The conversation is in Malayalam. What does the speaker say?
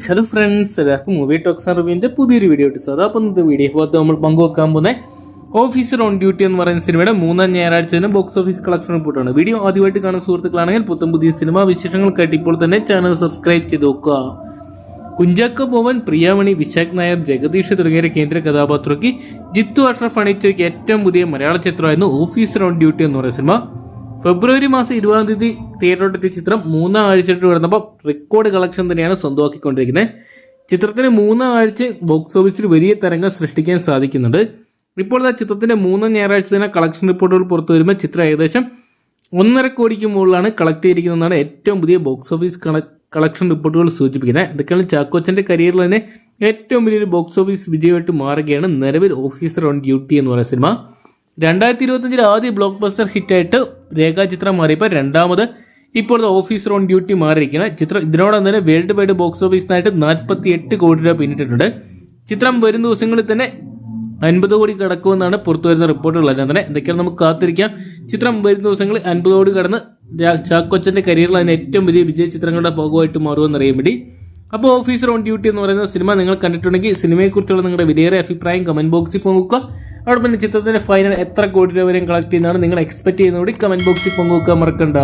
ഹലോ ഫ്രണ്ട്സ് എല്ലാവർക്കും മൂവി ടോക്സ് അറിവിന്റെ പുതിയൊരു വീഡിയോ ഇട്ടു സാർ അപ്പം ഇന്നത്തെ വീഡിയോ ഭാഗത്ത് നമ്മൾ പങ്കുവെക്കാൻ പോകുന്ന ഓഫീസർ ഓൺ ഡ്യൂട്ടി എന്ന് പറയുന്ന സിനിമയുടെ മൂന്നാം ഞായറാഴ്ച ബോക്സ് ഓഫീസ് കളക്ഷൻ റിപ്പോർട്ടാണ് വീഡിയോ ആദ്യമായിട്ട് കാണുന്ന സുഹൃത്തുക്കളാണെങ്കിൽ പുത്തം പുതിയ സിനിമ വിശേഷങ്ങൾക്കായിട്ട് ഇപ്പോൾ തന്നെ ചാനൽ സബ്സ്ക്രൈബ് ചെയ്ത് നോക്കുക. കുഞ്ചാക്ക ഭവൻ പ്രിയാമണി വിശാഖ് നായർ ജഗദീഷ് തുടങ്ങിയ കേന്ദ്ര കഥാപാത്രയ്ക്ക് ജിത്തു അഷ്റഫ് അണിയിച്ചൊരുക്കിയ ഏറ്റവും പുതിയ മലയാള ചിത്രമായിരുന്നു ഓഫീസർ ഓൺ ഡ്യൂട്ടി എന്ന് പറയുന്ന സിനിമ ഫെബ്രുവരി മാസം ഇരുപതാം തീയതി തിയേറ്ററിലെത്തിയ ചിത്രം മൂന്നാം ആഴ്ചയിട്ട് വരുന്നപ്പോൾ റെക്കോർഡ് കളക്ഷൻ തന്നെയാണ് സ്വന്തമാക്കിക്കൊണ്ടിരിക്കുന്നത് ചിത്രത്തിന് മൂന്നാം ആഴ്ച ബോക്സ് ഓഫീസിൽ വലിയ തരംഗം സൃഷ്ടിക്കാൻ സാധിക്കുന്നുണ്ട്. ഇപ്പോൾ ആ ചിത്രത്തിന്റെ മൂന്നാം ഞായറാഴ്ച തന്നെ കളക്ഷൻ റിപ്പോർട്ടുകൾ പുറത്തു വരുമ്പോൾ ചിത്രം ഏകദേശം ഒന്നര കോടിക്ക് മുകളിലാണ് കളക്ട് ചെയ്തിരിക്കുന്നതെന്നാണ് ഏറ്റവും പുതിയ ബോക്സ് ഓഫീസ് കളക്ഷൻ റിപ്പോർട്ടുകൾ സൂചിപ്പിക്കുന്നത്. ഇതൊക്കെയാണ് ചാക്കോച്ചന്റെ കരിയറിൽ തന്നെ ഏറ്റവും വലിയൊരു ബോക്സ് ഓഫീസ് വിജയമായിട്ട് മാറുകയാണ് നിലവിൽ ഓഫീസർ ഓൺ ഡ്യൂട്ടി എന്ന് പറയുന്ന സിനിമ രണ്ടായിരത്തി ഇരുപത്തഞ്ചിൽ ആദ്യ ബ്ലോക്ക് ബസ്റ്റർ ഹിറ്റായിട്ട് രേഖാചിത്രം മാറിയപ്പോൾ രണ്ടാമത് ഇപ്പോഴത്തെ ഓഫീസർ ഓൺ ഡ്യൂട്ടി മാറിയിരിക്കുകയാണ്. ചിത്രം ഇതിനോടൊപ്പം തന്നെ വേൾഡ് വൈഡ് ബോക്സ് ഓഫീസിനായിട്ട് നാൽപ്പത്തി എട്ട് കോടി രൂപ പിന്നിട്ടിട്ടുണ്ട്. ചിത്രം വരും ദിവസങ്ങളിൽ തന്നെ അൻപത് കോടി കടക്കുമെന്നാണ് പുറത്തു വരുന്ന റിപ്പോർട്ടുകൾ എല്ലാം തന്നെ എന്തൊക്കെയാണ് നമുക്ക് കാത്തിരിക്കാം. ചിത്രം വരും ദിവസങ്ങളിൽ അൻപത് കോടി കടന്ന് ചാക്കോച്ചന്റെ കരിയറിൽ അതിന് ഏറ്റവും വലിയ വിജയ ചിത്രങ്ങളുടെ ഭാഗമായിട്ട് മാറുമെന്ന് അറിയാൻ വേണ്ടി. അപ്പോൾ ഓഫീസർ ഓൺ ഡ്യൂട്ടി എന്ന് പറയുന്ന സിനിമ നിങ്ങൾ കണ്ടിട്ടുണ്ടെങ്കിൽ സിനിമയെക്കുറിച്ചുള്ള നിങ്ങളുടെ വിലയേറെ അഭിപ്രായം കമന്റ് ബോക്സിൽ പങ്കുവെക്കുക. അവിടെ പിന്നെ ചിത്രത്തിന്റെ ഫൈനൽ എത്ര കോടി രൂപ വരെയും കളക്ട് ചെയ്യുന്നതാണ് നിങ്ങൾ എക്സ്പെക്ട് ചെയ്യുന്നതോടെ കമന്റ് ബോക്സിൽ പങ്കുവെക്കാൻ മറക്കണ്ട.